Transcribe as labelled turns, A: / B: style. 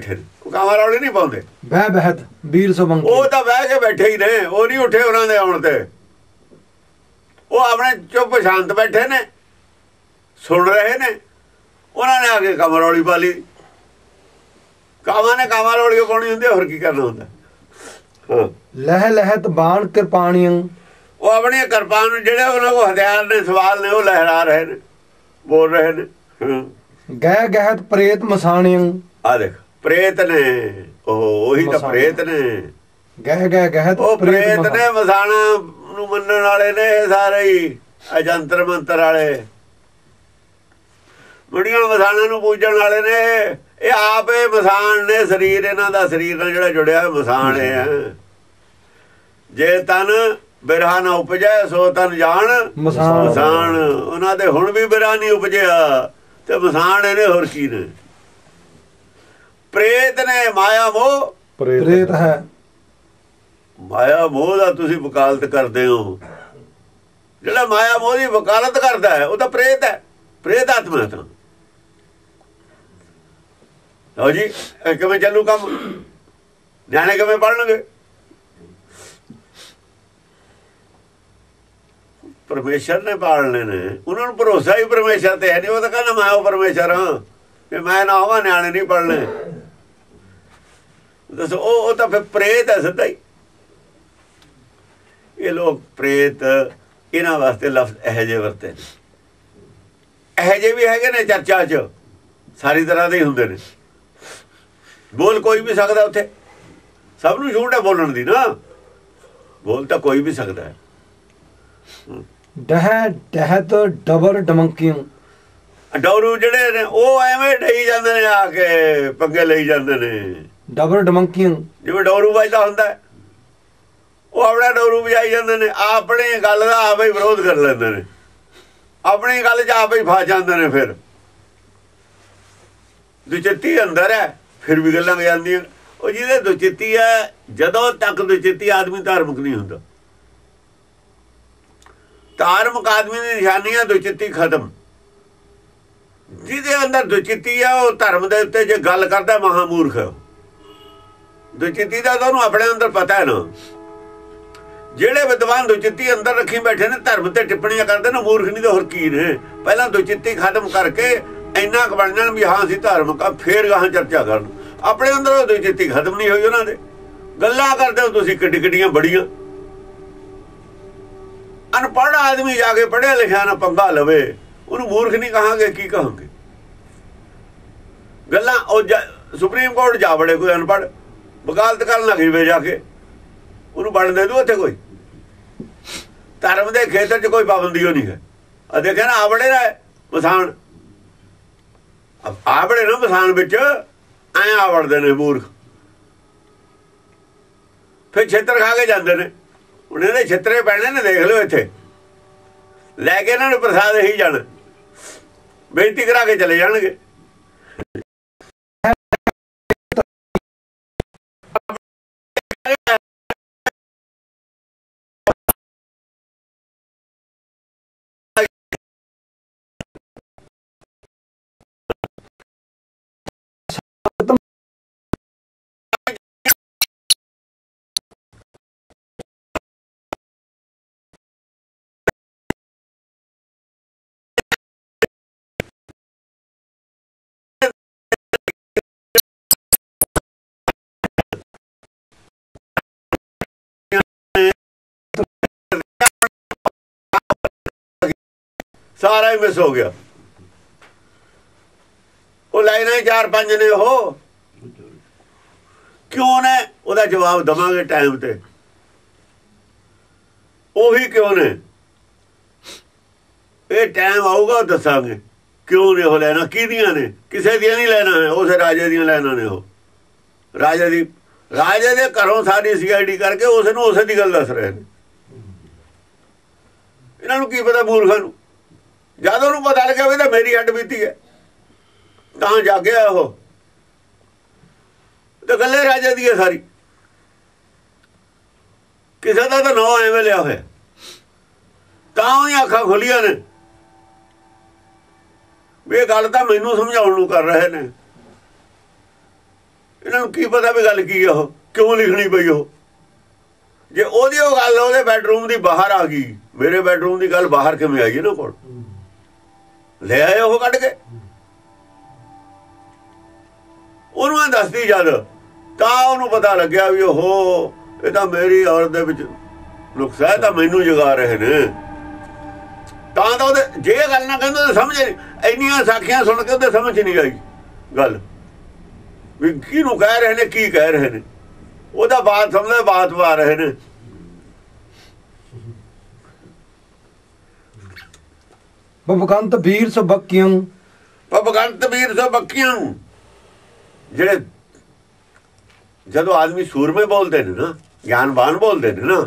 A: ਬੈਠੇ ਕਾਮਾ ਰੌਲੇ ਨਹੀਂ ਪਾਉਂਦੇ।
B: ਬਹਿ ਬਹਿਤ ਵੀਰ ਸਬੰਕੀ
A: ਉਹ ਤਾਂ ਬਹਿ ਕੇ ਬੈਠੇ ਹੀ ਨੇ ਉਹ ਨਹੀਂ ਉੱਠੇ ਉਹਨਾਂ ਦੇ ਆਉਣ ਤੇ। ਉਹ ਆਪਣੇ ਚੁੱਪ ਸ਼ਾਂਤ ਬੈਠੇ ਨੇ ਸੁਣ ਰਹੇ ਨੇ। ਉਹਨਾਂ ਨੇ ਆ ਕੇ ਕਮਰੌਲੀ ਪਾ ਲਈ। ਕਾਵਾਂ ਨੇ ਕਾਮਾ ਰੌਲੀ ਪਾਉਣੀ ਹੁੰਦੀ ਹੋਰ ਕੀ ਕਰਨਾ ਹੁੰਦਾ?
B: ਲਹਿ ਲਹਿਤ ਬਾਣ ਕਿਰਪਾਣੀਆਂ।
A: ਉਹ ਆਪਣੀਆਂ ਕਿਰਪਾਨ ਜਿਹੜੇ ਉਹਨਾਂ ਕੋਲ ਹਥਿਆਰ ਨੇ ਸਵਾਲ ਨੇ ਉਹ ਲਹਿਰਾ ਰਹੇ ਨੇ ਬੋਲ ਰਹੇ ਨੇ।
B: ਗਹਿ ਗਹਿਤ ਪ੍ਰੇਤ ਮਸਾਣੀਆਂ।
A: ਆ ਦੇਖ। ਪ੍ਰੇਤ ਨੇ ਉਹ ਉਹੀ ਤਾਂ। ਪ੍ਰੇਤ ਨੇ।
B: ਗਹਿ ਗਹਿ ਗਹਿਤ
A: ਉਹ ਪ੍ਰੇਤ ਨੇ ਮਸਾਣਾ ਨੂੰ ਮੰਨਣ ਵਾਲੇ ਨੇ ਸਾਰੇ ਹੀ ਅਜੰਤਰ ਮੰਤਰ ਵਾਲੇ। ਬੜੀਆਂ ਮਸਾਣਾ ਨੂੰ ਪੂਜਣ ਵਾਲੇ ਨੇ ਇਹ। ਆਪ ਮਸਾਨ ਨੇ ਸਰੀਰ ਇਹਨਾਂ ਦਾ ਸਰੀਰ ਨਾਲ ਜਿਹੜਾ ਜੁੜਿਆ ਹੋਇਆ ਮਸਾਨ ਹੈ ਜੇ ਤਨ ਬਿਰਹਾ ਨਾ ਉਪਜੈ ਸੋ ਤਨ ਜਾਣ।
B: ਮਸਾਣ
A: ਉਹਨਾਂ ਦੇ ਹੁਣ ਵੀ ਬਿਰਹਾ ਨਹੀਂ ਉਪਜਿਆ ਤੇ ਮਸਾਨ ਇਹਨੇ ਹੋਰ ਕੀ ਨੇ? ਪ੍ਰੇਤ ਨੇ ਮਾਇਆ ਮੋਹ।
B: ਪ੍ਰੇਤ ਹੈ।
A: ਮਾਇਆ ਮੋਹ ਦਾ ਤੁਸੀਂ ਵਕਾਲਤ ਕਰਦੇ ਹੋ। ਜਿਹੜਾ ਮਾਇਆ ਮੋਹ ਦੀ ਵਕਾਲਤ ਕਰਦਾ ਹੈ ਉਹ ਤਾਂ ਪ੍ਰੇਤ ਹੈ। ਪ੍ਰੇਤ ਆਤਮਾ ਹੈ ਤਾਂ। ਲਓ ਜੀ ਇਹ ਕਿਵੇਂ ਚੱਲੂ ਕੰਮ? ਨਿਆਣੇ ਕਿਵੇਂ ਪੜਨਗੇ ਪਰਮੇਸ਼ਰ ਨੇ ਪਾਲਣੇ ਨੇ। ਉਹਨਾਂ ਨੂੰ ਭਰੋਸਾ ਹੀ ਪਰਮੇਸ਼ਰ ਤੇ ਹੈ ਨਹੀਂ। ਉਹ ਤਾਂ ਕਹਿੰਦਾ ਮੈਂ ਉਹ ਪਰਮੇਸ਼ਰ ਹਾਂ। ਕਿ ਮੈਂ ਨਾ ਹੋਵਾਂ ਨਿਆਣੇ ਨਹੀਂ ਪੜਨੇ ਦੱਸੋ ਉਹ ਤਾਂ ਫਿਰ ਪ੍ਰੇਤ ਹੈ ਸਿੱਧਾ ਹੀ। ਇਹ ਲੋਕ ਪ੍ਰੇਤ ਇਹਨਾਂ ਵਾਸਤੇ ਲਫ਼ਜ਼ ਇਹੋ ਜਿਹੇ ਵਰਤੇ ਨੇ। ਇਹੋ ਜਿਹੇ ਵੀ ਹੈਗੇ ਨੇ ਚਰਚਾ 'ਚ ਸਾਰੀ ਤਰ੍ਹਾਂ ਦੇ ਹੀ ਹੁੰਦੇ ਨੇ। ਬੋਲ ਕੋਈ ਵੀ ਸਕਦਾ ਉੱਥੇ। ਸਭ ਨੂੰ ਛੂਟ ਹੈ ਬੋਲਣ ਦੀ ਨਾ। ਬੋਲ ਤਾਂ ਕੋਈ ਵੀ ਸਕਦਾ ਹੈ।
B: ਡਹਿ ਡਹਿਤ ਡਬਰ ਡਮੰਕੀਆਂ
A: ਡੌਰੂ ਜਿਹੜੇ ਨੇ ਉਹ ਐਵੇਂ ਡਈ ਜਾਂਦੇ ਨੇ ਆ ਕੇ ਪੰਗੇ ਲਈ ਜਾਂਦੇ ਨੇ।
B: ਡਬਰ ਡਮੰਕੀਆਂ।
A: ਜਿਵੇਂ ਡੌਰੂ ਵੱਜਦਾ ਹੁੰਦਾ ਉਹ ਆਪਣਾ ਡੌਰੂ ਵਜਾਈ ਜਾਂਦੇ ਨੇ, ਆਪਣੇ ਗੱਲ ਦਾ ਆਪੇ ਹੀ ਵਿਰੋਧ ਕਰ ਲੈਂਦੇ ਨੇ। ਆਪਣੀ ਗੱਲ 'ਚ ਆਪੇ ਹੀ ਫਸ ਜਾਂਦੇ ਨੇ ਫਿਰ। ਦੁਚਿੱਤੀ ਅੰਦਰ ਹੈ, ਫਿਰ ਵੀ ਗੱਲਾਂ ਜਾਂਦੀਆਂ। ਉਹ ਜਿਹਦੇ ਦੁਚਿੱਤੀ ਹੈ, ਜਦੋਂ ਤੱਕ ਦੁਚਿੱਤੀ ਆਦਮੀ ਧਾਰਮਿਕ ਨਹੀਂ ਹੁੰਦਾ। ਧਾਰਮਿਕ ਆਦਮੀ ਦੀ ਨਿਸ਼ਾਨੀ ਹੈ, ਦੁਚਿੱਤੀ ਖਤਮ। ਜਿਹਦੇ ਅੰਦਰ ਦੁਚਿੱਤੀ ਹੈ, ਉਹ ਧਰਮ ਦੇ ਉੱਤੇ ਜੇ ਗੱਲ ਕਰਦਾ, ਮਹਾਮੂਰਖ ਹੈ ਦੁਚਿੱਤੀ ਦਾ ਤੁਹਾਨੂੰ ਆਪਣੇ ਅੰਦਰ ਪਤਾ ਹੈ ਨਾ। ਜਿਹੜੇ ਵਿਦਵਾਨ ਦੁਚਿੱਤੀ ਅੰਦਰ ਰੱਖੀ ਬੈਠੇ ਨੇ, ਧਰਮ ਤੇ ਟਿੱਪਣੀਆਂ ਕਰਦੇ ਨੇ ਮੂਰਖ ਨਹੀਂ ਤੇ ਹੋਰ ਕੀ ਨੇ। ਪਹਿਲਾਂ ਦੁਚਿੱਤੀ ਖਤਮ ਕਰਕੇ ਇੰਨਾ ਕੁ ਬਣ ਜਾਣ ਵੀ ਹਾਂ, ਅਸੀਂ ਧਾਰਮਿਕ ਆ ਫੇਰ ਗਾਹਾਂ ਚਰਚਾ ਕਰਨ। ਆਪਣੇ ਅੰਦਰ ਉਹ ਦੁਚਿੱਤੀ ਖਤਮ ਨਹੀਂ ਹੋਈ ਉਹਨਾਂ ਦੇ। ਗੱਲਾਂ ਕਰਦੇ ਹੋ ਤੁਸੀਂ ਕਿੱਡੀ ਕਿੱਡੀਆਂ ਬੜੀਆਂ। ਅਨਪੜ੍ਹ ਆਦਮੀ ਜਾ ਕੇ ਪੜ੍ਹਿਆ ਲਿਖਿਆ ਨਾ ਪੰਗਾ ਲਵੇ, ਉਹਨੂੰ ਮੂਰਖ ਨਹੀਂ ਕਹਾਂਗੇ, ਕੀ ਕਹਾਂਗੇ? ਗੱਲਾਂ ਉਹ ਸੁਪਰੀਮ ਕੋਰਟ ਜਾ ਬੜੇ ਕੋਈ ਅਨਪੜ੍ਹ। ਵਕਾਲਤ ਕਰਨ ਲੱਗ ਜਵੇ ਜਾ ਕੇ। ਉਹਨੂੰ ਬਣ ਦੇ ਦੂ ਉੱਥੇ ਕੋਈ। ਧਰਮ ਦੇ ਖੇਤਰ 'ਚ ਕੋਈ ਪਾਬੰਦੀ ਹੋ ਨਹੀਂ ਹੈ। ਆ ਦੇਖਿਆ ਨਾ, ਆਵੜੇ ਦਾ ਮਸਾਨ। ਆਵੜੇ ਨਾ ਮਸਾਨ ਵਿੱਚ ਐ ਆਵੜਦੇ ਨੇ ਮੂਰਖ। ਫਿਰ ਛੇਤਰ ਖਾ ਕੇ ਜਾਂਦੇ ਨੇ। ਉਹਨੇ ਦੇ ਛੇਤਰੇ ਪੈਣੇ ਨੇ, ਦੇਖ ਲਿਓ ਇੱਥੇ। ਲੈ ਕੇ ਇਹਨਾਂ ਨੂੰ ਪ੍ਰਸਾਦ ਹੀ ਜਾਣ। ਬੇਨਤੀ ਕਰਾ ਕੇ ਚਲੇ ਜਾਣਗੇ। ਸਾਰਾ ਹੀ ਮਿਸ ਹੋ ਗਿਆ। ਉਹ ਲਾਈਨਾਂ ਹੀ ਚਾਰ ਪੰਜ ਨੇ ਉਹ। ਕਿਉਂ ਨੇ? ਉਹਦਾ ਜਵਾਬ ਦਵਾਂਗੇ ਟਾਈਮ ਤੇ। ਉਹੀ ਕਿਉਂ ਨੇ? ਇਹ ਟਾਈਮ ਆਊਗਾ ਦੱਸਾਂਗੇ। ਕਿਉਂ ਨੇ ਉਹ ਲੈਣਾ ਕਿਹਦੀਆਂ ਨੇ? ਕਿਸੇ ਦੀਆਂ ਨਹੀਂ ਲੈਣਾ ਹੈ ਉਸੇ ਰਾਜੇ ਦੀਆਂ ਲੈਣਾ ਨੇ ਉਹ। ਰਾਜੇ ਦੀ ਰਾਜੇ ਦੇ ਘਰੋਂ ਸਾਰੀ ਸੀਆਈਡੀ ਕਰਕੇ ਉਸ ਨੂੰ ਉਸੇ ਦੀ ਗੱਲ ਦੱਸ ਰਹੇ ਨੇ। ਇਹਨਾਂ ਨੂੰ ਕੀ ਪਤਾ ਮੂਰਖਾਂ ਨੂੰ? ਜਦ ਉਹਨੂੰ ਪਤਾ ਲੱਗਿਆ ਵੀ ਤਾਂ ਮੇਰੀ ਹੱਡ ਬੀਤੀ ਹੈ, ਤਾਂ ਜਾਗਿਆ ਉਹ। ਤੇ ਗੱਲੇ ਰਾਜਾ ਦੀ ਹੈ ਸਾਰੀ। ਕਿਸੇ ਦਾ ਤਾਂ ਨਾਂ ਐਵੇਂ ਲਿਆ ਹੋਇਆ। ਤਾਂ ਉਹਦੀਆਂ ਅੱਖਾਂ ਖੁੱਲੀਆਂ ਨੇ। ਵੀ ਇਹ ਗੱਲ ਤਾਂ ਮੈਨੂੰ ਸਮਝਾਉਣ ਨੂੰ ਕਰ ਰਹੇ ਨੇ। ਇਹਨਾਂ ਨੂੰ ਕੀ ਪਤਾ ਵੀ ਗੱਲ ਕੀ ਆ ਉਹ, ਕਿਉਂ ਲਿਖਣੀ ਪਈ ਉਹ। ਜੇ ਉਹਦੀ ਉਹ ਗੱਲ ਉਹਦੇ ਬੈਡਰੂਮ ਦੀ ਬਾਹਰ ਆ ਗਈ, ਮੇਰੇ ਬੈਡਰੂਮ ਦੀ ਗੱਲ ਬਾਹਰ ਕਿਵੇਂ ਆਈ ਇਹਨਾਂ ਕੋਲ? ਲੈ ਆਏ ਉਹ ਕੱਢ ਕੇ। ਉਹਨੂੰ ਇਹ ਦੱਸਦੀ ਜਦ, ਤਾਂ ਉਹਨੂੰ ਪਤਾ ਲੱਗਿਆ ਵੀ ਉਹ ਇਹ ਤਾਂ ਮੇਰੀ ਔਰਤ ਦੇ ਵਿੱਚ ਨੁਕਸਾ ਤਾਂ ਮੈਨੂੰ ਜਗਾ ਰਹੇ ਨੇ। ਤਾਂ ਤਾਂ ਉਹਦੇ, ਜੇ ਗੱਲ ਨਾ ਕਹਿੰਦੇ ਤਾਂ ਸਮਝ ਇੰਨੀਆਂ ਸਾਖੀਆਂ ਸੁਣ ਕੇ ਉਹਦੇ ਸਮਝ ਨਹੀਂ ਆਈ ਗੱਲ। ਵੀ ਕਿਹਨੂੰ ਕਹਿ ਰਹੇ ਨੇ, ਕੀ ਕਹਿ ਰਹੇ ਨੇ। ਉਹਦਾ ਬਾਤ ਸਮਝਦੇ, ਬਾਤ ਪਾ ਰਹੇ ਨੇ।
B: ਬਬਕੰਤ ਵੀਰ ਸਬਕਿਆਂ
A: ਭਗਵੰਤ ਵੀਰ ਸੋ ਬੱਕੀਆਂ ਜਿਹੜੇ ਜਦੋਂ ਆਦਮੀ ਸੂਰਮੇ ਬੋਲਦੇ ਨੇ ਨਾ, ਗਿਆਨਵਾਨ ਬੋਲਦੇ ਨੇ ਨਾ